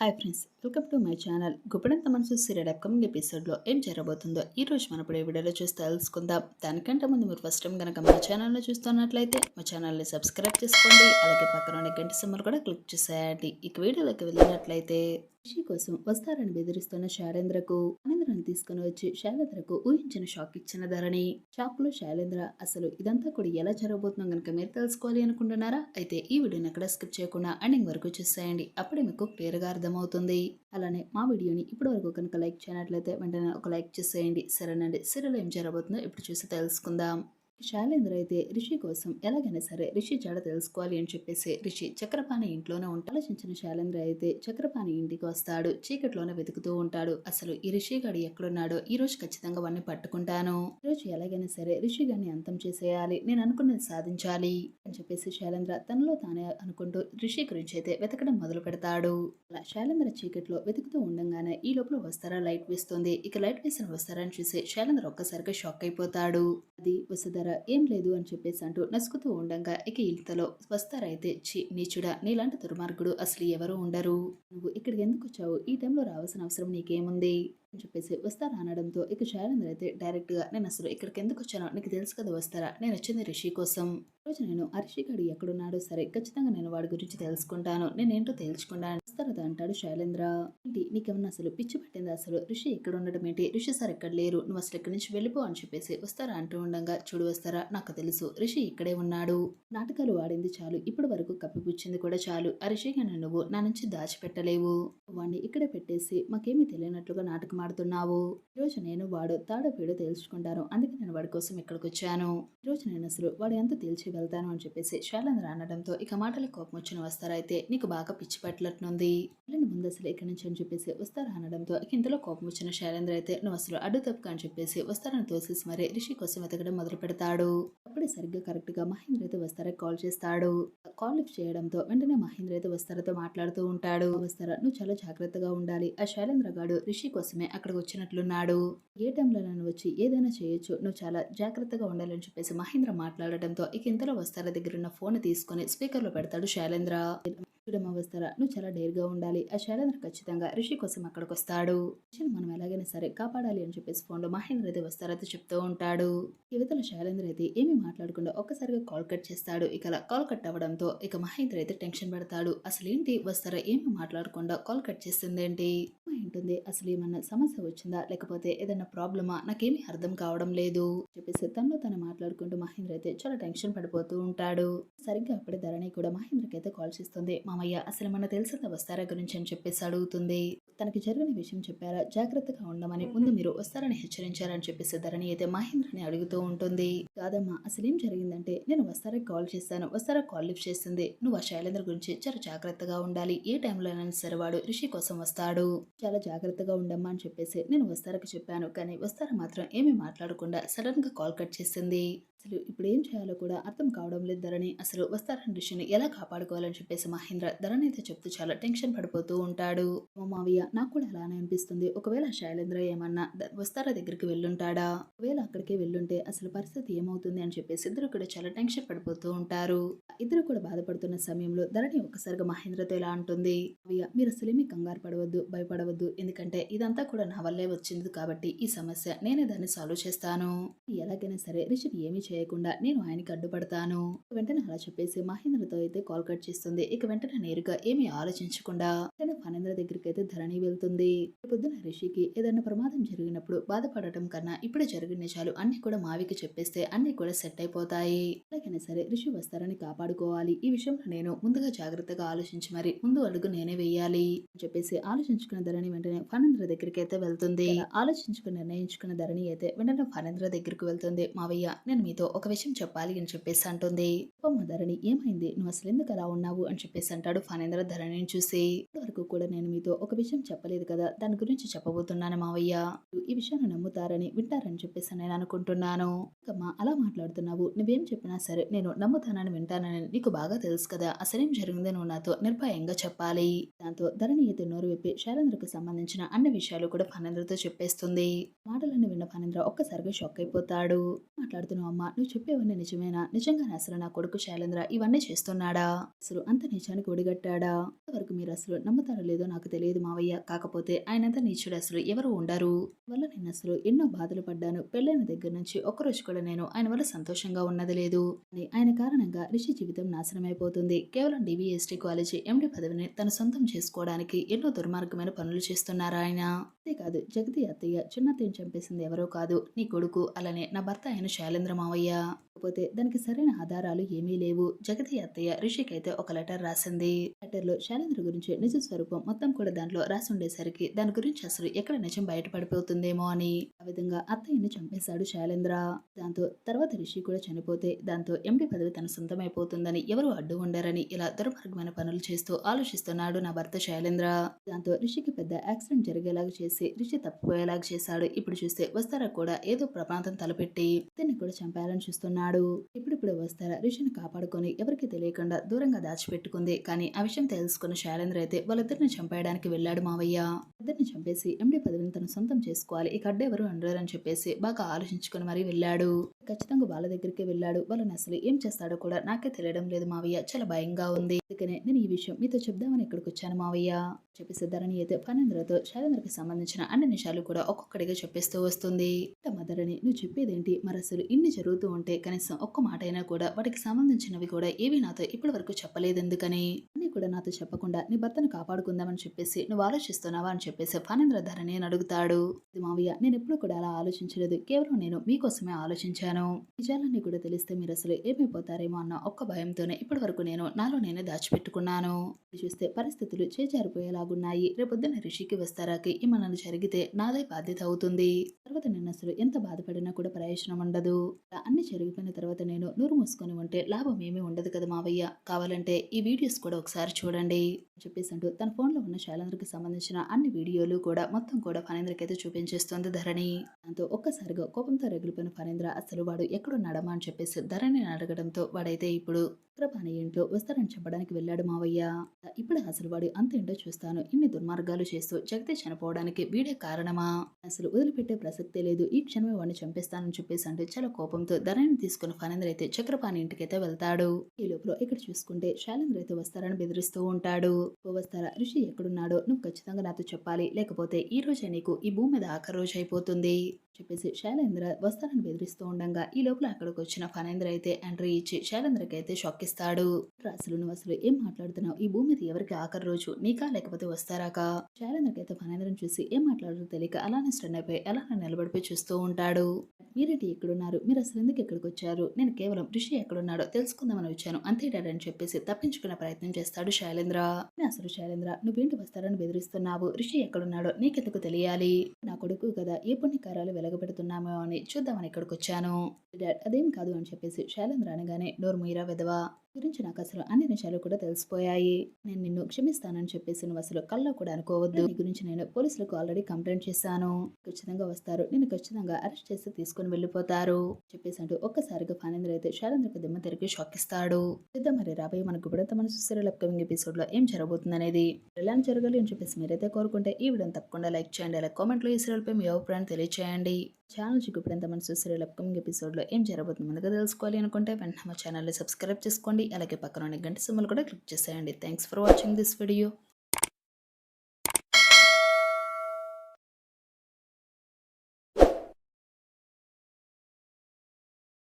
Hi friends welcome to my channel. Guppedantha Manasu serial upcoming ఎపిసోడ్లో ఏం జరగబోతుందో ఈ రోజు మనం ఇప్పుడు ఈ వీడియోలో చూసి తెలుసుకుందాం. దానికంటే ముందు మీరు ఫస్ట్ టైం కనుక మా ఛానల్లో చూస్తున్నట్లయితే మా ఛానల్ని సబ్స్క్రైబ్ చేసుకోండి. అలాగే పక్కన ఉన్న గంట సమ్మర్ కూడా క్లిక్ చేసేయండి. ఇక వీడియోలోకి వెళ్ళినట్లయితే రిషి కోసం వస్తారని బెదిరిస్తున్న శైలేంద్రకు ఆనందరాన్ని తీసుకుని వచ్చి శైలేంద్రకు ఊహించిన షాక్ ఇచ్చిన ధరణి. షాక్లో శైలేంద్ర అసలు ఇదంతా కూడా ఎలా జరగబోతుందో కనుక మీరు తెలుసుకోవాలి అనుకుంటున్నారా? అయితే ఈ వీడియోని ఎక్కడ స్కిప్ చేయకుండా ఎండింగ్ వరకు చూసేయండి అప్పుడే మీకు క్లియర్గా అర్థమవుతుంది. అలానే మా వీడియోని ఇప్పటి వరకు కనుక లైక్ చేయనట్లయితే వెంటనే ఒక లైక్ చేసేయండి. సరేనండి. సిరలో ఏం జరగబోతుందో ఇప్పుడు చూసి తెలుసుకుందాం. శైలేంద్ర అయితే రిషి కోసం ఎలాగైనా సరే రిషి జాడ తెలుసుకోవాలి అని చెప్పేసి రిషి చక్రపాణి ఇంట్లోనే ఉంటాడు. ఆలోచించిన శైలేంద్ర అయితే చక్రపాణి ఇంటికి వస్తాడు. చీకట్లోనే వెతుకుతూ ఉంటాడు. అసలు ఈ రిషి గడి ఎక్కడున్నాడో ఈ రోజు ఖచ్చితంగా వాడిని పట్టుకుంటాను. ఈ రోజు ఎలాగైనా సరే రిషి గారిని అంతం చేసేయాలి. నేను అనుకున్నది సాధించాలి అని చెప్పేసి శైలేంద్ర తనలో తానే అనుకుంటూ రిషి గురించి అయితే వెతకడం మొదలు పెడతాడు. అలా శైలేంద్ర చీకట్లో వెతుకుతూ ఉండగానే ఈ లోపల వస్తారా? లైట్ వేస్తుంది. ఇక లైట్ వేసిన వస్తారని చూసి శైలేంద్ర ఒక్కసారిగా షాక్ అయిపోతాడు. అది వసుధర ఏం లేదు అని చెప్పేసి అంటూ నసుకుతూ ఉండగా ఇక ఇంతలో వస్తారైతే చి నీచుడా నీలాంటి దుర్మార్గుడు అసలు ఎవరు ఉండరు? నువ్వు ఇక్కడికి ఎందుకు వచ్చావు? ఈ టైంలో రావాల్సిన అవసరం నీకేముంది? అని చెప్పేసి వస్తారా అనడంతో ఇక శైలేంద్ర అయితే డైరెక్ట్గా నేను అసలు ఇక్కడికి ఎందుకు వచ్చానో నీకు తెలుసు కదా వస్తారా? నేను వచ్చింది రిషి కోసం. రోజు నేను ఆ రిషి గడి ఎక్కడున్నాడో సరే ఖచ్చితంగా నేను వాడి గురించి తెలుసుకుంటాను. నేనేంటో తెలుసుకుంటాను. వస్తారదా అంటాడు శైలేంద్ర. ఏంటి? నీకేమన్నా అసలు పిచ్చి పట్టింది అసలు? రిషి ఇక్కడ ఉండడం ఏంటి? రిషి సార్ ఇక్కడ లేరు? నువ్వు అసలు ఇక్కడి నుంచి వెళ్ళిపో అని చెప్పేసి వస్తారా అంటూ ఉండగా చూడు వస్తారా? నాకు తెలుసు. రిషి ఇక్కడే ఉన్నాడు. నాటకాలు ఆడింది చాలు. ఇప్పటి వరకు కప్పిపుచ్చింది కూడా చాలు. ఆ నువ్వు నా నుంచి దాచిపెట్టలేవు. వాడిని ఇక్కడే పెట్టేసి మాకేమీ తెలియనట్లుగా నాటకం ఆడుతున్నావు ఈరోజు నేను వాడు తాడో తేల్చుకుంటాను. అందుకే నేను వాడి కోసం ఇక్కడికి వచ్చాను ఈరోజు నేను అసలు వాడు ఎంత తేల్చి వెళ్తాను అని చెప్పేసి శైలేంద్ర అనడంతో ఇక మాటలకు కోపం వచ్చిన వస్తారైతే నీకు బాగా పిచ్చి పట్టినట్లుంది వెళ్ళిన ముందు అసలు ఇక్కడి నుంచి అని చెప్పేసి వస్తారా అనడంతో ఇంతలో కోపం వచ్చిన శైలేంద్ర అయితే నువ్వు అసలు అడ్డు తప్పుక అని చెప్పేసి వస్తారని తోసేసి మరి రిషి కోసం వెతకడం మొదలు పెడతాడు. అప్పుడే సరిగ్గా కరెక్ట్గా మహేంద్ర అయితే వస్తారా కాల్ చేస్తాడు. కాల్ లిఫ్ట్ చేయడంతో వెంటనే మహేంద్ర అయితే వస్తారతో మాట్లాడుతూ ఉంటాడు. వస్తారా? నువ్వు చాలా జాగ్రత్తగా ఉండాలి. ఆ శైలేంద్ర గాడు రిషి కోసమే అక్కడికి వచ్చినట్లున్నాడు ఏ టైంలో నన్ను వచ్చి ఏదైనా చేయొచ్చు నువ్వు చాలా జాగ్రత్తగా ఉండాలని చెప్పేసి మహేంద్ర మాట్లాడటంతో ఇక ఇంతలో వస్తారా దగ్గర ఉన్న ఫోన్ తీసుకుని స్పీకర్లో పెడతాడు శైలేంద్ర. చూడమ్మ వస్తారా నువ్వు చాలా డేర్గా ఉండాలి. ఆ శైలేంద్ర ఖచ్చితంగా రిషి కోసం అక్కడికి వస్తాడు రిషిని మనం ఎలాగైనా సరే కాపాడాలి అని చెప్పేసి ఫోన్లో మహేంద్ర అయితే వస్తారైతే చెప్తూ ఉంటాడు. యువతల శైలేంద్ర అయితే ఏమీ మాట్లాడకుండా ఒక్కసారిగా కాల్ కట్ చేస్తాడు. ఇక అలా కాల్ కట్ అవ్వడంతో ఇక మహేంద్ర అయితే టెన్షన్ పడతాడు. అసలు ఏంటి? వస్తారా? ఏమీ మాట్లాడకుండా కాల్ కట్ చేస్తుంది ఏంటి ఏంటుంది అసలు ఏమన్నా సమస్య వచ్చిందా? లేకపోతే ఏదైనా ప్రాబ్లమా నాకేమీ అర్థం కావడం లేదు. చెప్పేసి తనలో తను మాట్లాడుకుంటూ మహేంద్ర అయితే చాలా టెన్షన్ పడిపోతూ ఉంటాడు. సరిగ్గా అప్పుడే ధరణి కూడా మహేంద్రకి అయితే కాల్ చేస్తుంది మామయ్య అసలు మన తెలిసిన వస్తారా గురించి అని చెప్పేసి అడుగుతుంది. తనకి జరిగిన విషయం చెప్పారా? జాగ్రత్తగా ఉండమని ముందు మీరు వస్తారని హెచ్చరించారని చెప్పేసి ధరణి అయితే మహేంద్రని అడుగుతూ ఉంటుంది. కాదమ్మా అసలు ఏం జరిగిందంటే నేను వస్తారా కాల్ చేస్తాను వస్తారా కాల్ లిఫ్ట్ చేస్తుంది. నువ్వు ఆ శైలేంద్ర గురించి చాలా జాగ్రత్తగా ఉండాలి. ఏ టైంలోనైనా సరే వాడు రిషి కోసం వస్తాడు. చాలా జాగ్రత్తగా ఉండమ్మా అని చెప్పేసి నేను వస్తారకి చెప్పాను. కానీ వస్తారా మాత్రం ఏమీ మాట్లాడకుండా సడన్గా కాల్ కట్ చేసింది. అసలు ఇప్పుడు ఏం చేయాలో కూడా అర్థం కావడం లేదు ధరణి. అసలు వస్తారని రిషిని ఎలా కాపాడుకోవాలని చెప్పేసి మహేంద్ర ధరణి అయితే చెప్తూ చాలా టెన్షన్ పడిపోతూ ఉంటాడు. మావయ్య నాకు కూడా అలానే అనిపిస్తుంది. ఒకవేళ శైలేంద్ర ఏమన్నా వస్తారా దగ్గరికి వెళ్ళుంటాడా? ఒకవేళ అక్కడికే వెళ్ళుంటే అసలు పరిస్థితి ఏమవుతుంది? అని చెప్పేసి ఇద్దరు కూడా చాలా టెన్షన్ పడిపోతూ ఉంటారు. ఇద్దరు కూడా బాధపడుతున్న సమయంలో ధరణి ఒక్కసారిగా మహేంద్రతో ఇలా అంటుంది. "మావయ్య మీరు అసలు కంగారు పడవద్దు భయపడవద్దు. ఎందుకంటే ఇదంతా కూడా నా వల్లే వచ్చింది కాబట్టి ఈ సమస్య నేనే దాన్ని సాల్వ్ చేస్తాను. ఎలాగైనా సరే రిషిని ఏమీ చేయకుండా నేను ఆయనకి అడ్డుపడతాను. వెంటనే అలా చెప్పేసి మహేంద్రతో అయితే కాల్ కట్ చేస్తుంది. ఇక వెంటనే నేరుగా ఏమీ ఆలోచించకుండా వెంటనే ఫణేంద్ర దగ్గరికి అయితే ధరణి వెళ్తుంది. పొద్దున రిషికి ఏదైనా ప్రమాదం జరిగినప్పుడు బాధపడటం కన్నా ఇప్పుడు జరిగిన నిజాలు అన్ని కూడా మావికి చెప్పేస్తే అన్ని కూడా సెట్ అయిపోతాయి. ఎలాగైనా సరే రిషి వస్తారని కాపాడుకోవాలి. ఈ విషయంలో నేను ముందుగా జాగ్రత్తగా ఆలోచించి మరి ముందు అడుగు నేనే వేయాలి అని చెప్పేసి ఆలోచించుకున్న ధరణి వెంటనే ఫణేంద్ర దగ్గరికి అయితే వెళ్తుంది. ఆలోచించుకుని నిర్ణయించుకున్న ధరణి అయితే వెంటనే ఫణేంద్ర దగ్గరికి వెళ్తుంది. మావయ్య నేను మీతో ఒక విషయం చెప్పాలి అని చెప్పేసి అంటుంది. "అమ్మా ధరణి ఏమైంది? నువ్వు అసలు ఎందుకు అలా ఉన్నావు అని చెప్పేసి అంటాడు ఫణేంద్ర ధరణిని చూసి. వరకు కూడా నేను మీతో ఒక విషయం చెప్పలేదు కదా దాని గురించి చెప్పబోతున్నాను మావయ్య. ఈ విషయాన్ని నమ్ముతారని వింటారని చెప్పేసి నేను అనుకుంటున్నాను. అమ్మా అలా మాట్లాడుతున్నావు. నువ్వేం చెప్పినా సరే నేను నమ్ముతానని వింటానని నీకు బాగా తెలుసు కదా. అసలేం జరిగిందో నువ్వు నాతో నిర్భయంగా చెప్పాలి. దాంతో ధరణి అయితే నోరు విప్పి శైలేంద్రకు సంబంధించిన అన్ని విషయాలు కూడా ఫణేంద్రతో చెప్పేస్తుంది. మాటలను విన్న ఫణేంద్ర ఒక్కసారిగా షాక్ అయిపోతాడు. మాట్లాడుతున్నావు అమ్మా నువ్వు చెప్పేవన్నీ నిజమేనా? నిజంగానే అసలు నా కొడుకు శైలేంద్ర ఇవన్నీ చేస్తున్నాడా? అసలు అంత నిజానికి ఒడిగట్టాడా? వరకు మీరు అసలు నమ్ముతారో లేదో నాకు తెలియదు మావయ్య. కాకపోతే ఆయన ఆయనంత నీచుడు అసలు ఎవరు ఉండరు? వల్ల నేను అసలు ఎన్నో బాధలు పడ్డాను. పెళ్ళైన దగ్గర నుంచి ఒక్కరోజు కూడా నేను ఆయన వల్ల సంతోషంగా ఉన్నది లేదు. అని ఆయన కారణంగా రిషి జీవితం నాశనమైపోతుంది. కేవలం డిబిఎస్టీ కాలేజీ ఎండి పదవిని తన సొంతం చేసుకోవడానికి ఎన్నో దుర్మార్గమైన పనులు చేస్తున్నారు ఆయన? అంతేకాదు జగతి అత్తయ్య చిన్నత్తయ్యని చంపేసింది ఎవరో కాదు. నీ కొడుకు అలానే నా భర్త ఆయన శైలేంద్ర మావయ్య. కాకపోతే దానికి సరైన ఆధారాలు ఏమీ లేవు. జగతి అత్తయ్య రిషికి అయితే ఒక లెటర్ రాసింది. లెటర్లో శైలేంద్ర గురించి నిజ స్వరూపం మొత్తం కూడా దాంట్లో రాసి ఉండేసరికి దాని గురించి అసలు ఎక్కడ నిజం బయటపడిపోతుందేమో అని. ఆ విధంగా అత్తయ్యని చంపేశాడు శైలేంద్ర. దాంతో తర్వాత రిషి కూడా చనిపోతే దాంతో ఎండి పదవి తన సొంతమైపోతుందని ఎవరు అడ్డు ఉండరని ఇలా దుర్మార్గమైన పనులు చేస్తూ ఆలోచిస్తున్నాడు నా భర్త శైలేంద్ర. దాంతో రిషికి పెద్ద యాక్సిడెంట్ జరిగేలాగా చేసి రిషి తప్పిపోయేలాగా చేశాడు. ఇప్పుడు చూస్తే వస్తారా కూడా ఏదో ప్రమాదం తలపెట్టి అతన్ని కూడా చంపాలని చూస్తున్నాడు. ఇప్పుడిప్పుడు వస్తారా? రిషిని కాపాడుకొని ఎవరికి తెలియకుండా దూరంగా దాచిపెట్టుకుంది. కానీ ఆ విషయం తెలుసుకున్న శైలేంద్ర అయితే వాళ్ళిద్దరిని చంపేయడానికి వెళ్ళాడు మావయ్య. ఇద్దరిని చంపేసి ఎండి పదవిని తను సొంతం చేసుకోవాలి. ఇక ఎవరు ఉండరని చెప్పేసి బాగా ఆలోచించుకొని మరీ వెళ్ళాడు. ఖచ్చితంగా వాళ్ళ దగ్గరికి వెళ్ళాడు. వాళ్ళని అసలు ఏం చేస్తాడో కూడా నాకే తెలియడం లేదు మావయ్య. చాలా భయంగా ఉంది. అందుకనే నేను ఈ విషయం మీతో చెప్దామని ఇక్కడికి వచ్చాను మావయ్య. చెప్పేసి అయితే ఫణేంద్రతో శైలేంద్రకి సంబంధించిన అన్ని నిషయాలు కూడా ఒక్కొక్కడిగా చెప్పేస్తూ వస్తుంది. మదరని నువ్వు చెప్పేదేంటి? మరి అసలు ఇన్ని జరుగుతూ ఉంటే కనీసం ఒక్క మాట అయినా కూడా వాటికి సంబంధించినవి కూడా ఏవి నాతో ఇప్పటి వరకు చెప్పలేదు ఎందుకని అన్ని కూడా నాతో చెప్పకుండా నీ భర్తను కాపాడుకుందామని చెప్పేసి నువ్వు ఆలోచిస్తున్నావా అని చెప్పేసి ఫణేంద్ర ధరణి అని అడుగుతాడు. మావయ్య నేను ఎప్పుడు కూడా అలా ఆలోచించలేదు. కేవలం నేను మీకోసమే ఆలోచించాను. నిజాలన్నీ కూడా తెలిస్తే మీరు అసలు ఏమైపోతారేమో అన్న ఒక్క భయంతోనే ఇప్పటి వరకు నేను నాలో నేనే దాచిపెట్టుకున్నాను. చూస్తే పరిస్థితులు చేజారిపోయేలాగున్నాయి. రేపొద్దున రిషికి వస్తారాకి ఏమన్నా జరిగితే నాదే బాధ్యత అవుతుంది. తర్వాత నేను అసలు ఎంత బాధపడినా కూడా ప్రయోజనం ఉండదు. అన్ని జరిగిపోయిన తర్వాత నేను నూరు మూసుకొని ఉంటే లాభం ఏమీ ఉండదు కదా మావయ్య. కావాలంటే ఈ వీడియోస్ కూడా ఒకసారి చూడండి అని చెప్పేసి అంటూ తన ఫోన్లో ఉన్న శైలేంద్రకి సంబంధించిన అన్ని వీడియోలు కూడా మొత్తం కూడా ఫనేంద్రకి అయితే చూపించేస్తుంది ధరణి. దాంతో ఒక్కసారిగా కోపంతో రగిలిపోయిన ఫనేంద్ర అసలు వాడు ఎక్కడున్నాడమా అని చెప్పేసి ధరణిని అడగడంతో వాడైతే ఇప్పుడు చక్రపాణి ఇంట్లో విస్తరణ చెప్పడానికి వెళ్ళాడు మావయ్య. ఇప్పుడు అసలు వాడు అంతేంటో చూస్తాను. ఇన్ని దుర్మార్గాలు చేస్తూ జగతే చనిపోవడానికి వీడే కారణమా? అసలు వదిలిపెట్టే ప్రసక్తే లేదు. ఈ క్షణమే వాడిని చంపేస్తానని చెప్పేసి అంటే చాలా కోపంతో ధరణిని తీసుకుని ఫణేంద్ర అయితే చక్రపాణి ఇంటికైతే వెళ్తాడు. ఈ లోపల ఇక్కడ చూసుకుంటే శైలేంద్ర అయితే వస్తారని బెదిరిస్తూ ఉంటాడు. వస్తారా? ఋషి ఎక్కడున్నాడో నువ్వు ఖచ్చితంగా నాతో చెప్పాలి. లేకపోతే ఈ రోజే నీకు ఈ భూమి మీద ఆఖరి రోజు అయిపోతుంది. చెప్పేసి శైలేంద్ర వస్తానని బెదిరిస్తూ ఉండగా ఈ లోపల అక్కడికి వచ్చిన ఫణేంద్ర అయితే ఎంట్రీ ఇచ్చి శైలేంద్రకి అయితే షాక్ ఇస్తాడు అసలు నువ్వు అసలు ఏం మాట్లాడుతున్నావు? ఈ భూమి మీద ఎవరికి ఆఖరి రోజు? నీకా లేకపోతే వస్తారాకా శైలేంద్రకి అయితే ఫణేంద్రని చూసి ఏం మాట్లాడుతూ తెలియక అలానే స్టన్ అయిపోయి అలానే నిలబడిపోయి చూస్తూ ఉంటాడు. మీరేంటి ఎక్కడున్నారు? మీరు అసలు ఎందుకు ఇక్కడికి వచ్చారు నేను కేవలం ఋషి ఎక్కడున్నాడో తెలుసుకుందామని వచ్చాను. అంతే అని చెప్పేసి తప్పించుకునే ప్రయత్నం చేస్తాడు శైలేంద్ర. అసలు శైలేంద్ర నువ్వేంటి వస్తారని బెదిరిస్తున్నావు? ఋషి ఎక్కడున్నాడో నీకెందుకు తెలియాలి? కొడుకు కదా ఏ పుణ్యకారాలు వెలగబెడుతున్నామో అని చూద్దామని ఇక్కడికి వచ్చాను డాడ్ అదేం కాదు అని చెప్పేసి శైలేంద్ర అనగానే నోరు మీరా విధవా? గురించి నాకు అసలు అన్ని నిమిషాలు కూడా తెలిసిపోయాయి. నేను నిన్ను క్షమిస్తానని చెప్పేసి నువ్వు అసలు కల్లో కూడా అనుకోవద్దు. నీ గురించి నేను పోలీసులకు ఆల్రెడీ కంప్లైంట్ చేశాను. ఖచ్చితంగా వస్తారు. నేను ఖచ్చితంగా అరెస్ట్ చేసి తీసుకొని వెళ్ళిపోతారు చెప్పేసి అంటూ ఒక్కసారిగా ఫానేంద్ర అయితే శైలేంద్రకు దిమ్మ తిరిగి షాక్ ఇస్తాడు. సిద్ధం మరి రాబోయే మనకు కూడా మన సీరియల్ అప్కమింగ్ ఎపిసోడ్లో ఏం జరగబోతుంది అనేది ఎలా జరగాలి అని చెప్పేసి మీరైతే కోరుకుంటే ఈ వీడియోని తప్పకుండా లైక్ చేయండి. అలా కామెంట్లో ఈ సీరియల్ పై మీ అభిప్రాయం తెలియచేయండి. ఛానల్ చూపినంత మన సీరియల్ అప్కమింగ్ ఎపిసోడ్లో ఏం జరగబోతుంది ముందుగా తెలుసుకోవాలి అనుకుంటే వెంటనే మా ఛానల్ని సబ్స్క్రైబ్ చేసుకోండి. అలాగే పక్కన ఉన్న గంట సింబల్ కూడా క్లిక్ చేసేయండి. Thanks for watching this video